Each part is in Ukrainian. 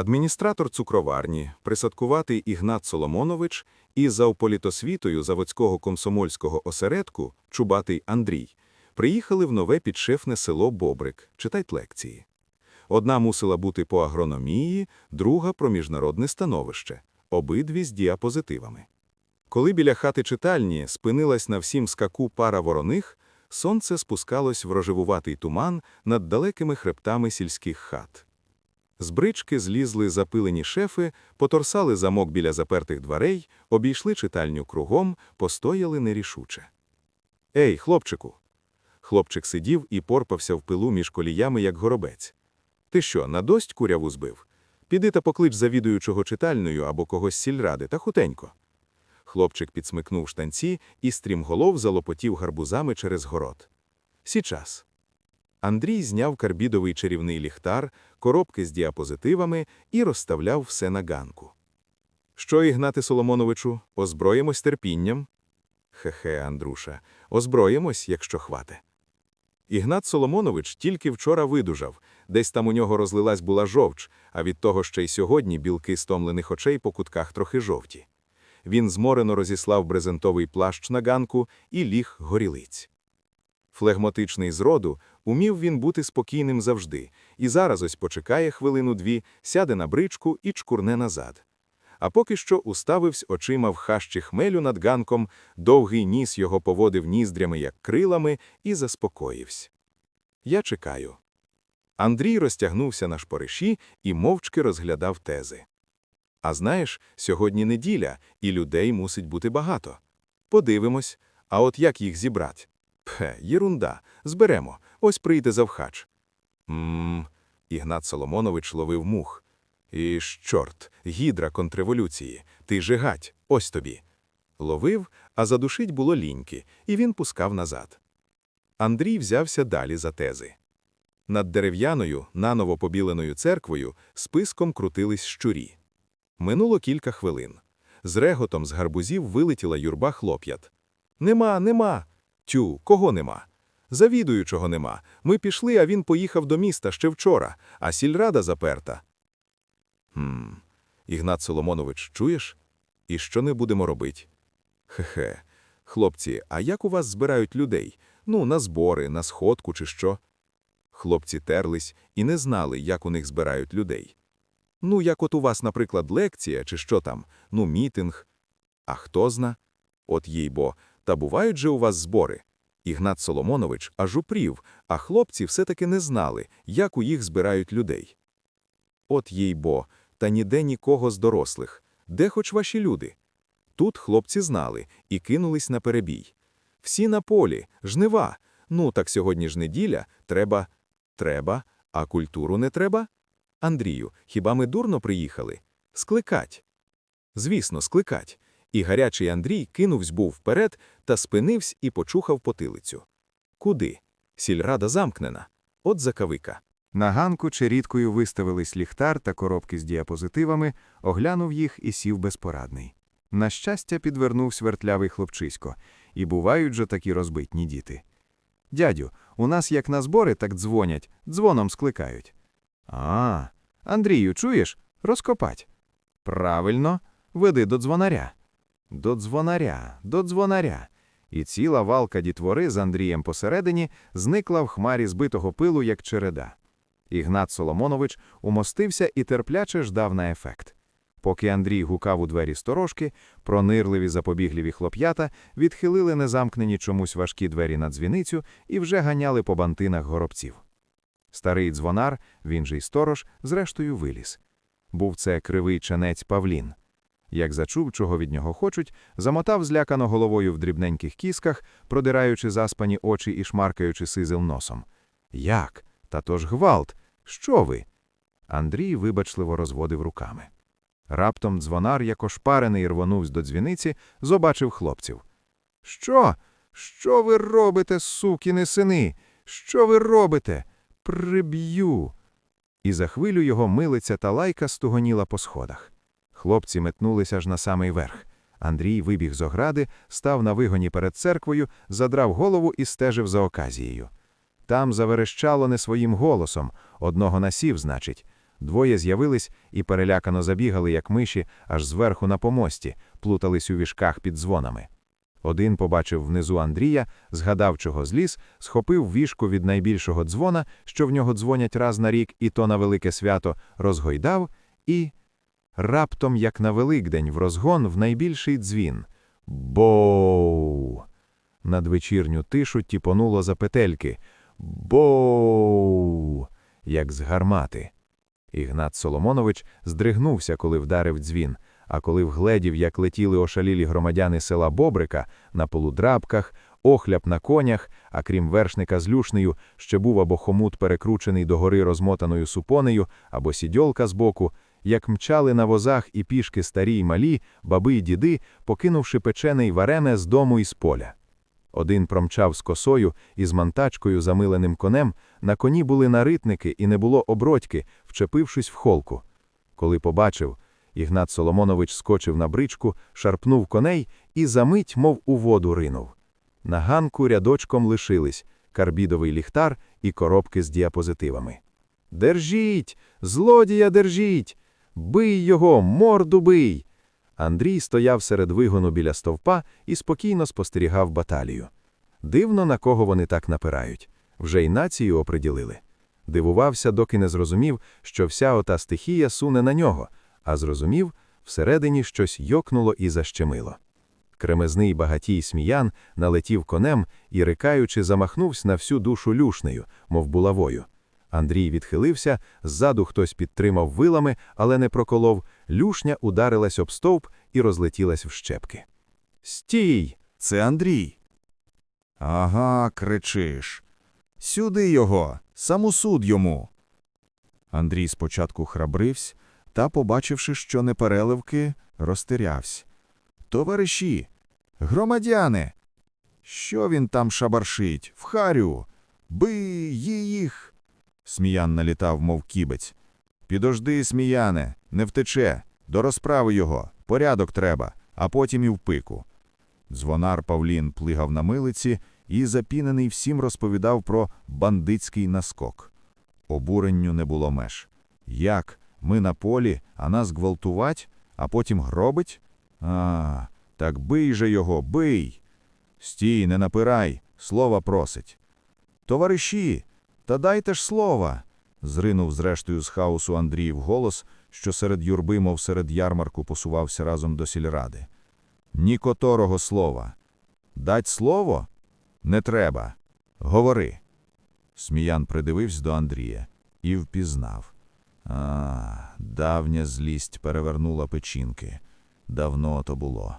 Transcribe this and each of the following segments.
Адміністратор цукроварні, присадкуватий Ігнат Соломонович і завполітосвітою заводського комсомольського осередку Чубатий Андрій приїхали в нове підшефне село Бобрик читать лекції. Одна мусила бути по агрономії, друга про міжнародне становище, обидві з діапозитивами. Коли біля хати читальні спинилась на всім скаку пара вороних, сонце спускалось в рожевуватий туман над далекими хребтами сільських хат. З брички злізли запилені шефи, поторсали замок біля запертих дверей, обійшли читальню кругом, постояли нерішуче. Ей, хлопчику! Хлопчик сидів і порпався в пилу між коліями, як горобець. Ти що, на дость куряву збив? Піди та поклич завідуючого читальною або когось сільради, та хутенько. Хлопчик підсмикнув штанці і стрімголов залопотів гарбузами через город. Січас. Андрій зняв карбідовий чарівний ліхтар, коробки з діапозитивами і розставляв все на ганку. Що, Ігнате Соломоновичу, озброїмось терпінням? Хе-хе, Андруша, озброїмось, якщо хвате. Ігнат Соломонович тільки вчора видужав, десь там у нього розлилась була жовч, а від того ще й сьогодні білки стомлених очей по кутках трохи жовті. Він зморено розіслав брезентовий плащ на ганку і ліг горілиць. Флегматичний з роду, умів він бути спокійним завжди, і зараз ось почекає хвилину-дві, сяде на бричку і чкурне назад. А поки що уставився очима в хащі хмелю над ганком, довгий ніс його поводив ніздрями, як крилами, і заспокоївся. Я чекаю. Андрій розтягнувся на шпориші і мовчки розглядав тези. А знаєш, сьогодні неділя, і людей мусить бути багато. Подивимось, а от як їх зібрати? Пхе, єрунда, зберемо, ось прийде завхач. Мм, Ігнат Соломонович ловив мух. І ж чорт, гідра контрреволюції, ти жигать, ось тобі. Ловив, а задушить було ліньки, і він пускав назад. Андрій взявся далі за тези. Над дерев'яною, наново побіленою церквою списком крутились щурі. Минуло кілька хвилин. З реготом з гарбузів вилетіла юрба хлоп'ят. Нема, нема. Тю, кого нема? Завідуючого нема. Ми пішли, а він поїхав до міста ще вчора, а сільрада заперта. Хм, Ігнат Соломонович, чуєш? І що не будемо робити? Хе-хе. Хлопці, а як у вас збирають людей? Ну, на збори, на сходку чи що? Хлопці терлись і не знали, як у них збирають людей. Ну, як от у вас, наприклад, лекція чи що там, ну, мітинг. А хто зна? От їй бо, та бувають же у вас збори. Ігнат Соломонович аж упрів, а хлопці все-таки не знали, як у їх збирають людей. От їй бо, та ніде нікого з дорослих. Де хоч ваші люди? Тут хлопці знали і кинулись на перебій. Всі на полі, жнива. Ну, так сьогодні ж неділя, треба. Треба, а культуру не треба? Андрію, хіба ми дурно приїхали? Скликать. Звісно, скликать. І гарячий Андрій кинувсь був вперед та спинився і почухав потилицю. Куди? Сільрада замкнена. От закавика. На ганку черідкою виставились ліхтар та коробки з діапозитивами, оглянув їх і сів безпорадний. На щастя, підвернувся вертлявий хлопчисько, і бувають же такі розбитні діти. Дядю, у нас як на збори, так дзвонять, дзвоном скликають. А, Андрію, чуєш? Розкопать. Правильно, веди до дзвонаря. До дзвонаря, до дзвонаря. І ціла валка дітвори з Андрієм посередині зникла в хмарі збитого пилу, як череда. Ігнат Соломонович умостився і терпляче ждав на ефект. Поки Андрій гукав у двері сторожки, пронирливі запобігливі хлоп'ята відхилили незамкнені чомусь важкі двері на дзвіницю і вже ганяли по бантинах горобців. Старий дзвонар, він же й сторож, зрештою виліз. Був це кривий ченець Павлін. Як зачув, чого від нього хочуть, замотав злякано головою в дрібненьких кісках, продираючи заспані очі і шмаркаючи сизил носом. Як? Та то ж гвалт. Що ви? Андрій вибачливо розводив руками. Раптом дзвонар, як ошпарений, рвонувсь до дзвіниці, побачив хлопців. Що? Що ви робите, сукіни сини? Що ви робите? Приб'ю. І за хвилю його милиця та лайка стугоніла по сходах. Хлопці метнулися аж на самий верх. Андрій вибіг з огради, став на вигоні перед церквою, задрав голову і стежив за оказією. Там заверещало не своїм голосом, одного насів, значить. Двоє з'явились і перелякано забігали, як миші, аж зверху на помості, плутались у віжках під дзвонами. Один побачив внизу Андрія, згадав, чого зліз, схопив вішку від найбільшого дзвона, що в нього дзвонять раз на рік, і то на велике свято, розгойдав і. Раптом, як на Великдень, в розгон в найбільший дзвін. Боу! Надвечірню тишу тіпонуло за петельки. Боу! Як з гармати. Ігнат Соломонович здригнувся, коли вдарив дзвін, а коли вгледів, як летіли ошалілі громадяни села Бобрика, на полудрабках, охляп на конях, а крім вершника з люшнею, ще був або хомут перекручений догори розмотаною супонею, або сідьолка збоку, як мчали на возах і пішки старі й малі, баби й діди, покинувши печене й варене з дому і з поля. Один промчав з косою і з мантачкою замиленим конем, на коні були наритники і не було обродьки, вчепившись в холку. Коли побачив, Ігнат Соломонович скочив на бричку, шарпнув коней і за мить, мов у воду ринув. На ганку рядочком лишились карбідовий ліхтар і коробки з діапозитивами. Держіть! Злодія держіть! Бий його, морду бий! Андрій стояв серед вигону біля стовпа і спокійно спостерігав баталію. Дивно, на кого вони так напирають. Вже й націю оприділили. Дивувався, доки не зрозумів, що вся ота стихія суне на нього, а зрозумів, всередині щось йокнуло і защемило. Кремезний багатій сміян налетів конем і, рикаючи, замахнувся на всю душу люшнею, мов булавою. Андрій відхилився, ззаду хтось підтримав вилами, але не проколов. Люшня ударилась об стовп і розлетілась в щепки. Стій! Це Андрій. Ага, кричиш. Сюди його, самосуд йому. Андрій спочатку храбрився, та, побачивши, що не переливки, розтирявся. Товариші, громадяни, що він там шабаршить? В харю, бий їх. Сміян налітав, мов кібець. Підожди, сміяне, не втече, до розправи його, порядок треба, а потім і в пику. Дзвонар Павлін плигав на милиці і, запінений всім, розповідав про бандитський наскок. Обуренню не було меж. Як? Ми на полі, а нас гвалтувать, а потім гробить? А, так бий же його, бий! Стій, не напирай, слова просить. Товариші, та дайте ж слова. Зринув зрештою з хаосу Андріїв голос, що серед юрби, мов серед ярмарку, посувався разом до сільради. Ні которого слова. Дать слово? Не треба. Говори. Сміян придивився до Андрія і впізнав. А, давня злість перевернула печінки. Давно то було.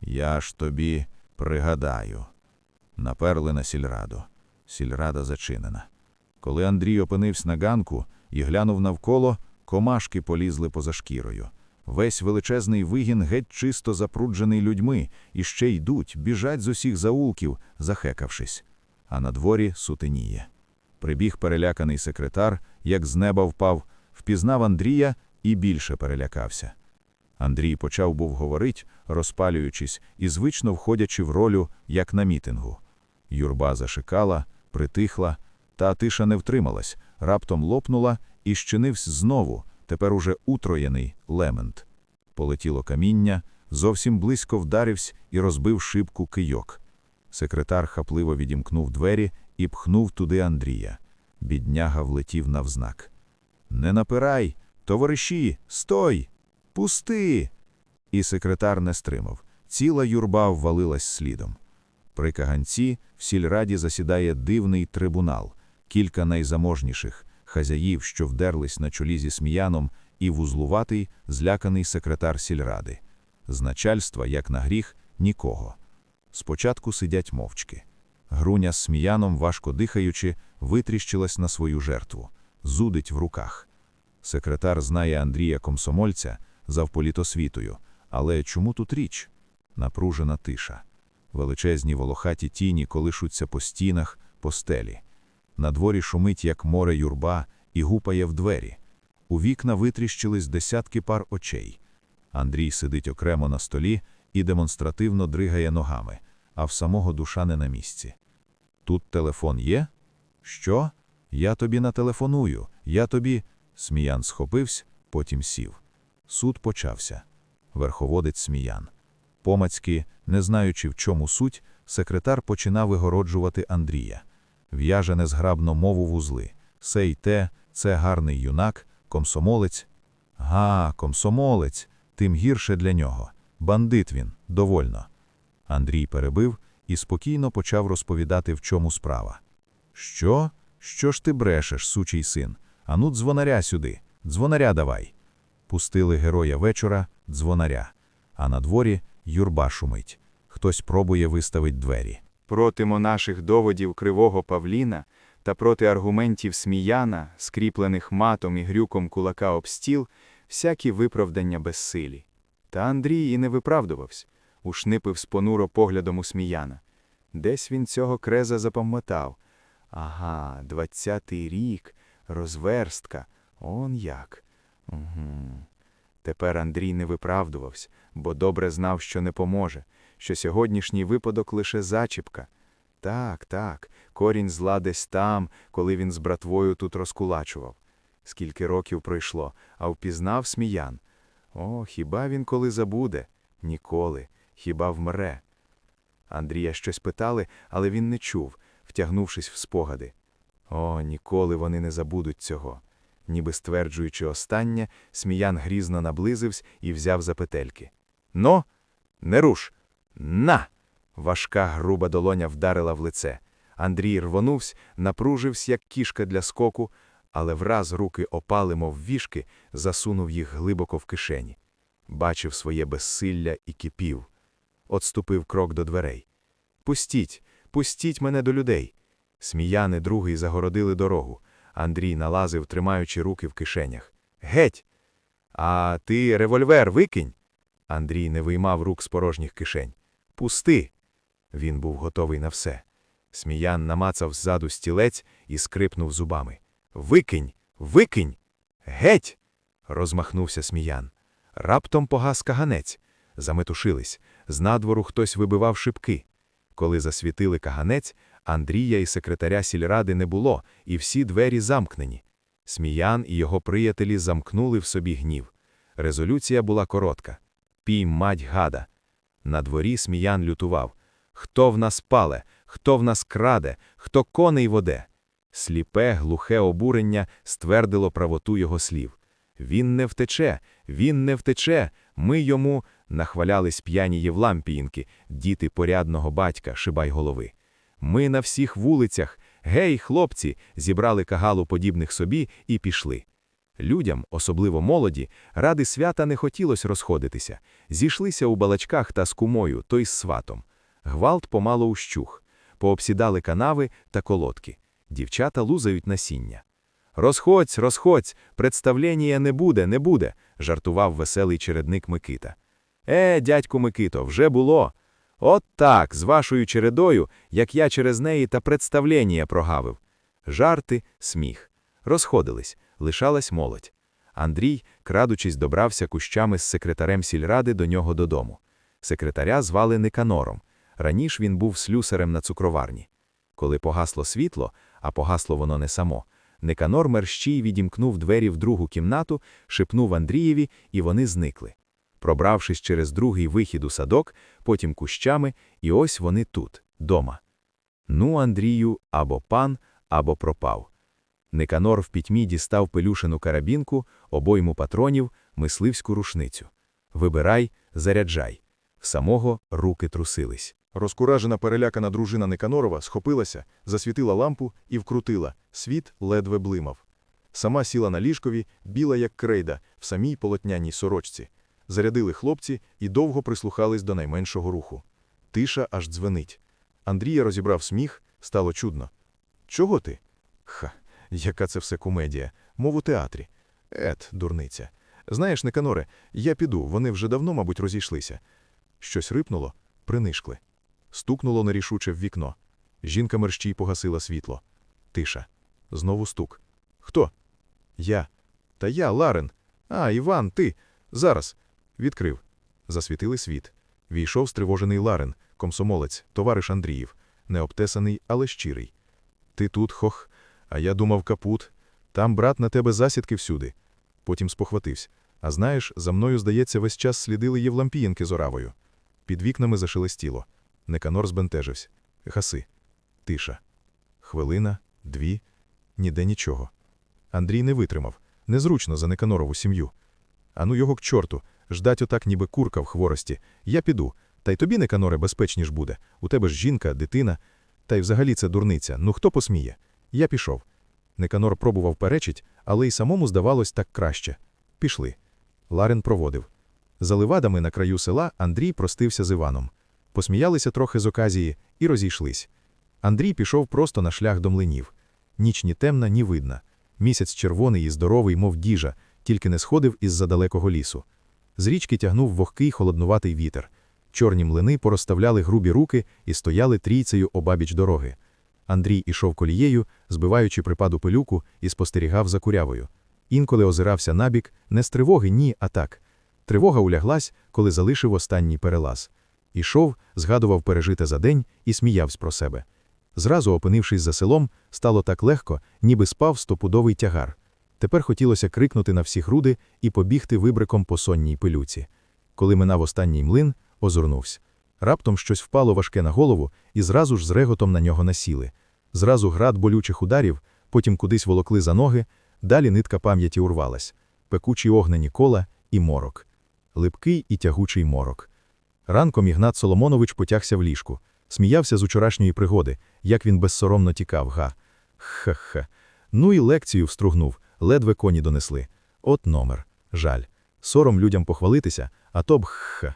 Я ж тобі пригадаю. Наперли на сільраду. Сільрада зачинена. Коли Андрій опинився на ганку і глянув навколо, комашки полізли поза шкірою. Весь величезний вигін геть чисто запруджений людьми, і ще йдуть, біжать з усіх заулків, захекавшись. А на дворі сутеніє. Прибіг переляканий секретар, як з неба впав, впізнав Андрія і більше перелякався. Андрій почав був говорить, розпалюючись і звично входячи в ролю, як на мітингу. Юрба зашикала, притихла, та тиша не втрималась, раптом лопнула і щинився знову, тепер уже утроєний лемент. Полетіло каміння, зовсім близько вдарився і розбив шибку кийок. Секретар хапливо відімкнув двері і пхнув туди Андрія. Бідняга влетів навзнак. Не напирай, товариші, стой! Пусти! І секретар не стримав. Ціла юрба ввалилась слідом. При каганці в сільраді засідає дивний трибунал, кілька найзаможніших хазяїв, що вдерлись на чолі зі сміяном, і вузлуватий, зляканий секретар сільради. З начальства, як на гріх, нікого. Спочатку сидять мовчки. Груня з сміяном, важко дихаючи, витріщилась на свою жертву, зудить в руках. Секретар знає Андрія Комсомольця завполітосвітою, але чому тут річ? Напружена тиша. Величезні волохаті тіні колишуться по стінах, по стелі. На дворі шумить, як море юрба, і гупає в двері. У вікна витріщились десятки пар очей. Андрій сидить окремо на столі і демонстративно дригає ногами, а в самого душа не на місці. Тут телефон є? Що? Я тобі нателефоную, я тобі. Сміян схопився, потім сів. Суд почався. Верховодець Сміян. Помацьки, не знаючи в чому суть, секретар починав вигороджувати Андрія. В'яже незграбно мову вузли. Сей те, це гарний юнак, комсомолець. Га, комсомолець, тим гірше для нього. Бандит він, довольно. Андрій перебив і спокійно почав розповідати, в чому справа. Що? Що ж ти брешеш, сучий син? Ану, дзвонаря сюди, дзвонаря давай. Пустили героя вечора, дзвонаря. А на дворі юрба шумить. Хтось пробує виставить двері. Проти монаших доводів кривого Павліна та проти аргументів Сміяна, скріплених матом і грюком кулака об стіл, всякі виправдання безсилі. Та Андрій і не виправдувався, ушнипив спонуро поглядом у Сміяна. Десь він цього креза запам'ятав. Ага, двадцятий рік, розверстка, он як. Угу. Тепер Андрій не виправдувався, бо добре знав, що не поможе, що сьогоднішній випадок лише зачіпка. Так, так, корінь зла десь там, коли він з братвою тут розкулачував. Скільки років пройшло, а впізнав сміян. О, хіба він коли забуде? Ніколи, хіба вмре. Андрія щось питали, але він не чув, втягнувшись в спогади. О, ніколи вони не забудуть цього. Ніби стверджуючи останнє, сміян грізно наблизився і взяв за петельки. Но, не руш! На! Важка груба долоня вдарила в лице. Андрій рвонувся, напружився, як кішка для скоку, але враз руки опали, мов вішки, засунув їх глибоко в кишені. Бачив своє безсилля і кипів. Отступив крок до дверей. Пустіть, пустіть мене до людей. Сміяни другий загородили дорогу. Андрій налазив, тримаючи руки в кишенях. Геть! А ти револьвер викинь. Андрій не виймав рук з порожніх кишень. Пусти. Він був готовий на все. Сміян намацав ззаду стілець і скрипнув зубами. Викинь, викинь. Геть. розмахнувся сміян. Раптом погас каганець. Заметушились. З надвору хтось вибивав шибки. Коли засвітили каганець, Андрія і секретаря сільради не було, і всі двері замкнені. Сміян і його приятелі замкнули в собі гнів. Резолюція була коротка. Пій мать гада. На дворі сміян лютував. Хто в нас пале, хто в нас краде, хто коней воде? Сліпе, глухе обурення ствердило правоту його слів. Він не втече, він не втече, ми йому, нахвалялись п'яні євлампіїнки, діти порядного батька, шибай голови. Ми на всіх вулицях, гей, хлопці, зібрали кагалу подібних собі і пішли. Людям, особливо молоді, ради свята не хотілося розходитися, зійшлися у балачках та з кумою, то й з сватом. Гвалт помало ущух, пообсідали канави та колодки. Дівчата лузають насіння. Розходься, розходься, представлення не буде, не буде, жартував веселий чередник Микита. Е, дядьку Микито, вже було. От так, з вашою чередою, як я через неї та представлення прогавив. Жарти, сміх. Розходились, лишалась молодь. Андрій, крадучись, добрався кущами з секретарем сільради до нього додому. Секретаря звали Никанором. Раніше він був слюсарем на цукроварні. Коли погасло світло, а погасло воно не само, Никанор мерщій відімкнув двері в другу кімнату, шепнув Андрієві, і вони зникли. Пробравшись через другий вихід у садок, потім кущами, і ось вони тут, дома. Ну, Андрію, або пан, або пропав. Никанор в пітьмі дістав пелюшину карабінку, обойму патронів, мисливську рушницю. Вибирай, заряджай. Самого руки трусились. Розкуражена перелякана дружина Никанорова схопилася, засвітила лампу і вкрутила. Світ ледве блимав. Сама сіла на ліжкові, біла як крейда, в самій полотняній сорочці. Зарядили хлопці і довго прислухались до найменшого руху. Тиша аж дзвенить. Андрія розібрав сміх, стало чудно. Чого ти? Ха, яка це все комедія, мов у театрі. Ет, дурниця. Знаєш, Никаноре, я піду, вони вже давно, мабуть, розійшлися. Щось рипнуло, принишкли. Стукнуло нерішуче в вікно. Жінка мерщій погасила світло. Тиша. Знову стук. Хто? Я. Та я, Ларен. А, Іван, ти. Зараз. Відкрив. Засвітили світ. Війшов стривожений Ларен, комсомолець, товариш Андріїв. Не обтесаний, але щирий. Ти тут, хох, а я думав капут. Там, брат, на тебе засідки всюди. Потім спохватився. А знаєш, за мною, здається, весь час слідили євлампієнки з оравою. Під вікнами зашелестіло. Неканор збентежився. Гаси. Тиша. Хвилина, дві, ніде нічого. Андрій не витримав. Незручно за Неканорову сім'ю. Ану його к чорту, ждать отак ніби курка в хворості. Я піду. Та й тобі, Неканоре, безпечніш буде. У тебе ж жінка, дитина. Та й взагалі це дурниця. Ну хто посміє? Я пішов. Неканор пробував перечить, але й самому здавалось так краще. Пішли. Ларин проводив. За ливадами на краю села Андрій простився з Іваном. Посміялися трохи з оказії і розійшлись. Андрій пішов просто на шлях до млинів. Ніч ні темна, ні видна. Місяць червоний і здоровий, мов діжа, тільки не сходив із-за далекого лісу. З річки тягнув вогкий холоднуватий вітер. Чорні млини порозставляли грубі руки і стояли трійцею обабіч дороги. Андрій ішов колією, збиваючи припаду пилюку, і спостерігав за курявою. Інколи озирався набік, не з тривоги, ні, а так. Тривога уляглась, коли залишив останній перелаз. Ішов, згадував пережите за день і сміявся про себе. Зразу, опинившись за селом, стало так легко, ніби спав стопудовий тягар. Тепер хотілося крикнути на всі груди і побігти вибриком по сонній пилюці. Коли минав останній млин, озирнувся. Раптом щось впало важке на голову і зразу ж з реготом на нього насіли. Зразу град болючих ударів, потім кудись волокли за ноги, далі нитка пам'яті урвалась. Пекучі огнені кола і морок. Липкий і тягучий морок. Ранком Ігнат Соломонович потягся в ліжку. Сміявся з учорашньої пригоди, як він безсоромно тікав, га. Ха-ха. Ну і лекцію встругнув, ледве коні донесли. От номер. Жаль. Сором людям похвалитися, а то б ха.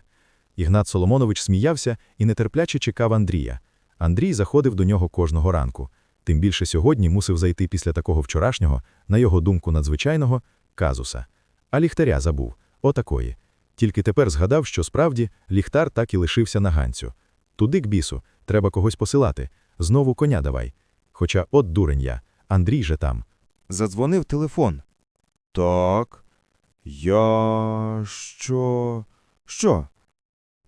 Ігнат Соломонович сміявся і нетерпляче чекав Андрія. Андрій заходив до нього кожного ранку. Тим більше сьогодні мусив зайти після такого вчорашнього, на його думку надзвичайного, казуса. А ліхтаря забув. Отакої. Тільки тепер згадав, що справді ліхтар так і лишився на ганцю. Туди к бісу, треба когось посилати. Знову коня давай. Хоча от дурень я, Андрій же там. Задзвонив телефон. Так. Я що? Що?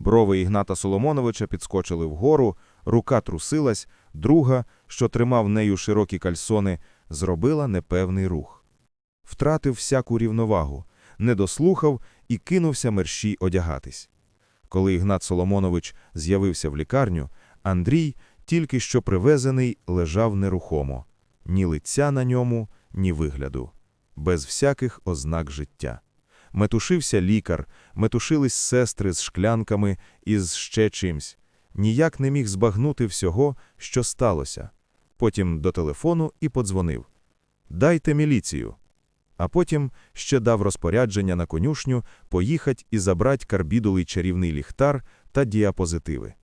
Брови Ігната Соломоновича підскочили вгору, рука трусилась, друга, що тримав нею широкі кальсони, зробила непевний рух. Втратив всяку рівновагу, не дослухав і кинувся мерщій одягатись. Коли Ігнат Соломонович з'явився в лікарню, Андрій, тільки що привезений, лежав нерухомо. Ні лиця на ньому, ні вигляду. Без всяких ознак життя. Метушився лікар, метушились сестри з шклянками і з ще чимсь. Ніяк не міг збагнути всього, що сталося. Потім до телефону і подзвонив. «Дайте міліцію». А потім ще дав розпорядження на конюшню поїхать і забрать карбідулий чарівний ліхтар та діапозитиви.